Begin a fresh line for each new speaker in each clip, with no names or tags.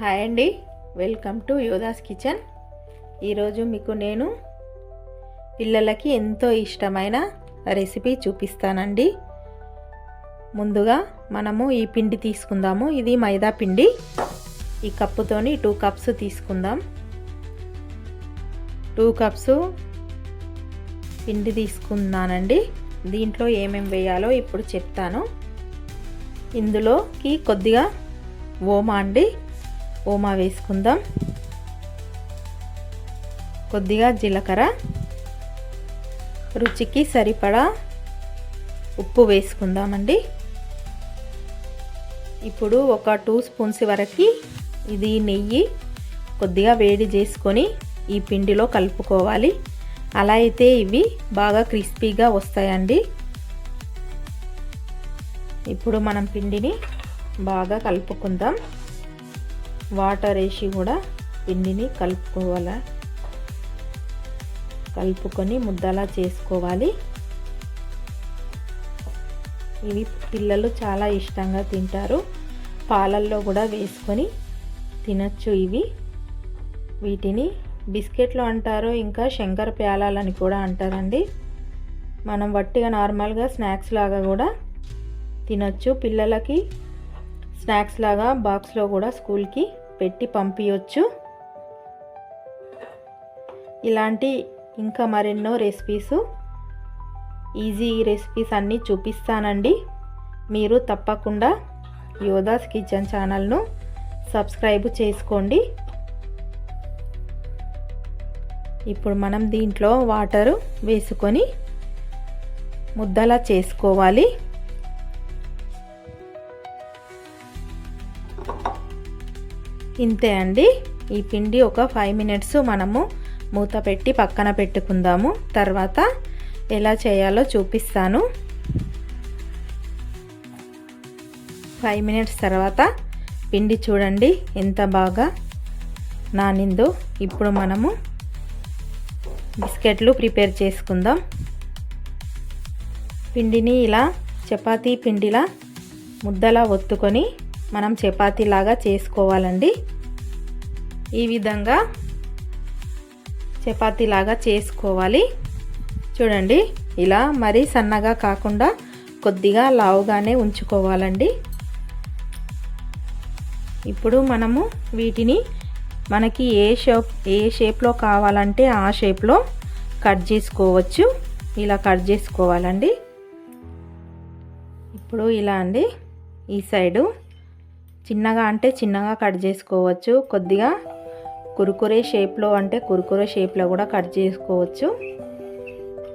Hi అండి. Welcome to యోదాస్ kitchen. ఈరోజు మీకు నేను పిల్లలకి ఎంతో ఇష్టమైన రెసిపీ చూపిస్తానండి. ముందుగా మనము ఈ పిండి తీసుకుందాము. ఇది మైదా పిండి. ఈ కప్పుతోని టూ కప్స్ తీసుకుందాం. టూ కప్స్ పిండి తీసుకున్నానండి. దీంట్లో ఏమేమి వేయాలో ఇప్పుడు చెప్తాను. ఇందులోకి కొద్దిగా ఓమా అండి. ఓమా వేసుకుందాం. కొద్దిగా జీలకర్ర. రుచికి సరిపడా ఉప్పు వేసుకుందామండి. ఇప్పుడు ఒక టూ స్పూన్స్ వరకు ఇది నెయ్యి కొద్దిగా వేడి చేసుకొని ఈ పిండిలో కలుపుకోవాలి. అలా అయితే ఇవి బాగా క్రిస్పీగా వస్తాయండి. ఇప్పుడు మనం పిండిని బాగా కలుపుకుందాం. వాటర్ వేసి కూడా పిండిని కలుపుకోవాలి? కలుపుకొని ముద్దలా చేసుకోవాలి. ఇవి పిల్లలు చాలా ఇష్టంగా తింటారు. పాలల్లో కూడా వేసుకొని తినచ్చు ఇవి. వీటిని బిస్కెట్లు అంటారు ఇంకా శంకర ప్యాలాలని కూడా అంటారండి. మనం వట్టిగా నార్మల్గా స్నాక్స్ లాగా కూడా తినచ్చు. పిల్లలకి స్నాక్స్ లాగా బాక్స్లో కూడా స్కూల్కి పెట్టి పంపించవచ్చు ఇలాంటి ఇంకా మరెన్నో రెసిపీస్ ఈజీ రెసిపీస్ అన్నీ చూపిస్తానండి. మీరు తప్పకుండా యోదాస్ కిచెన్ ఛానల్ను సబ్స్క్రైబ్ చేసుకోండి. ఇప్పుడు మనం దీంట్లో వాటరు వేసుకొని ముద్దలా చేసుకోవాలి. ఇంతే అండి ఈ పిండి ఒక ఫైవ్ మినిట్స్ మనము మూత పెట్టి పక్కన పెట్టుకుందాము. తర్వాత ఎలా చేయాలో చూపిస్తాను. ఫైవ్ మినిట్స్ తర్వాత పిండి చూడండి ఎంత బాగా నానిందో. ఇప్పుడు మనము బిస్కెట్లు ప్రిపేర్ చేసుకుందాం. పిండిని ఇలా చపాతీ పిండిలా ముద్దలా ఒత్తుకొని మనం చపాతీలాగా చేసుకోవాలండి. ఈ విధంగా చపాతీలాగా చేసుకోవాలి. చూడండి ఇలా మరీ సన్నగా కాకుండా కొద్దిగా లావుగానే ఉంచుకోవాలండి. ఇప్పుడు మనము వీటిని మనకి ఏ షేప్ ఏ షేప్లో కావాలంటే ఆ షేప్లో కట్ చేసుకోవచ్చు. ఇలా కట్ చేసుకోవాలండి. ఇప్పుడు ఇలా అండి ఈ సైడు చిన్నగా అంటే చిన్నగా కట్ చేసుకోవచ్చు. కొద్దిగా కురుకురే షేప్లో అంటే కురుకురే షేప్లో కూడా కట్ చేసుకోవచ్చు.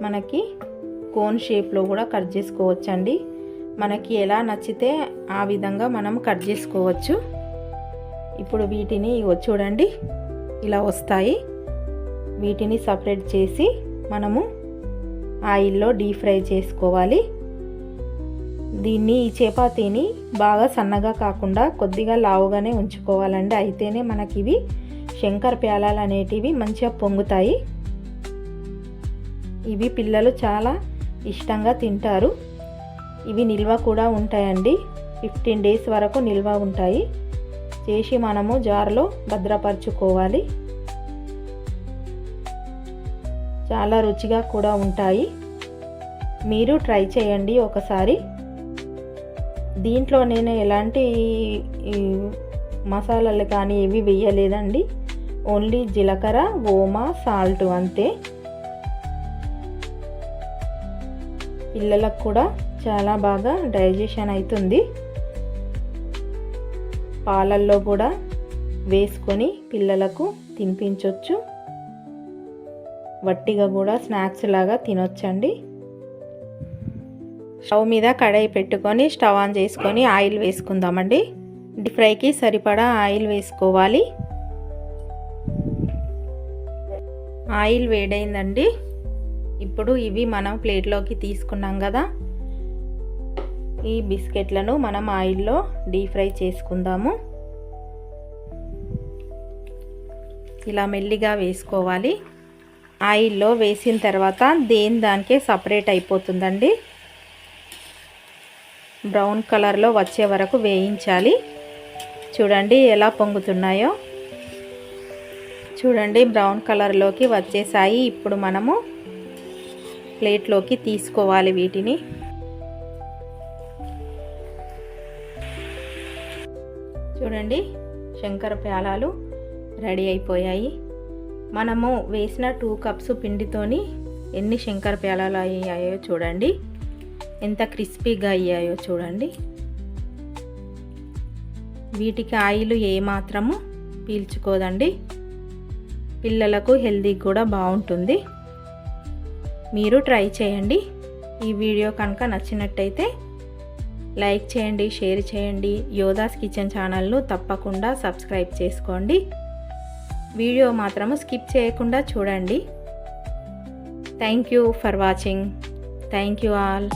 మనకి కోన్ షేప్లో కూడా కట్ చేసుకోవచ్చు అండి మనకి ఎలా నచ్చితే ఆ విధంగా మనం కట్ చేసుకోవచ్చు. ఇప్పుడు వీటిని చూడండి. ఇలా వస్తాయి. వీటిని సపరేట్ చేసి మనము ఆయిల్లో డీప్ ఫ్రై చేసుకోవాలి. దీన్ని ఈ చపాతీని బాగా సన్నగా కాకుండా కొద్దిగా లావుగానే ఉంచుకోవాలండి. అయితేనే మనకి ఇవి శంకర్ ప్యాలాలు అనేటివి మంచిగా పొంగుతాయి. ఇవి పిల్లలు చాలా ఇష్టంగా తింటారు. ఇవి నిల్వ కూడా ఉంటాయండి. ఫిఫ్టీన్ డేస్ వరకు నిల్వ ఉంటాయి. చేసి మనము జార్లో భద్రపరచుకోవాలి. చాలా రుచిగా కూడా ఉంటాయి. మీరు ట్రై చేయండి ఒకసారి. దీంట్లో నేను ఎలాంటి మసాలాలు కానీ ఏవి వేయలేదండి. ఓన్లీ జీలకర్ర ఓమా సాల్ట్ అంతే. పిల్లలకు కూడా చాలా బాగా డైజెషన్ అవుతుంది పాలల్లో కూడా వేసుకొని పిల్లలకు తినిపించవచ్చు వట్టిగా కూడా స్నాక్స్ లాగా తినొచ్చండి. స్టవ్ మీద కడాయి పెట్టుకొని స్టవ్ ఆన్ చేసుకొని ఆయిల్ వేసుకుందామండి. డీప్ ఫ్రైకి సరిపడా ఆయిల్ వేసుకోవాలి. ఆయిల్ వేడైందండి. ఇప్పుడు ఇవి మనం ప్లేట్లోకి తీసుకున్నాం కదా. ఈ బిస్కెట్లను మనం ఆయిల్లో డీప్ ఫ్రై చేసుకుందాము. ఇలా మెల్లిగా వేసుకోవాలి. ఆయిల్లో వేసిన తర్వాత దేని దానికే సపరేట్ అయిపోతుందండి. బ్రౌన్ కలర్లో వచ్చే వరకు వేయించాలి. చూడండి ఎలా పొంగుతున్నాయో. చూడండి బ్రౌన్ కలర్లోకి వచ్చేసాయి. ఇప్పుడు మనము ప్లేట్లోకి తీసుకోవాలి వీటిని. చూడండి శంకర ప్యాలాలు రెడీ అయిపోయాయి. మనము వేసిన టూ కప్స్ పిండితోని ఎన్ని శంకర ప్యాలాలు అయ్యాయో చూడండి. ఎంత క్రిస్పీగా అయ్యాయో చూడండి. వీటికి ఆయిల్ ఏమాత్రము పీల్చుకోదండి. పిల్లలకు హెల్తీ కూడా బాగుంటుంది. మీరు ట్రై చేయండి. ఈ వీడియో కనుక నచ్చినట్టయితే లైక్ చేయండి షేర్ చేయండి. యోధాస్ కిచెన్ ఛానల్ను తప్పకుండా సబ్స్క్రైబ్ చేసుకోండి. వీడియో మాత్రము స్కిప్ చేయకుండా చూడండి. Thank you for watching. Thank you all.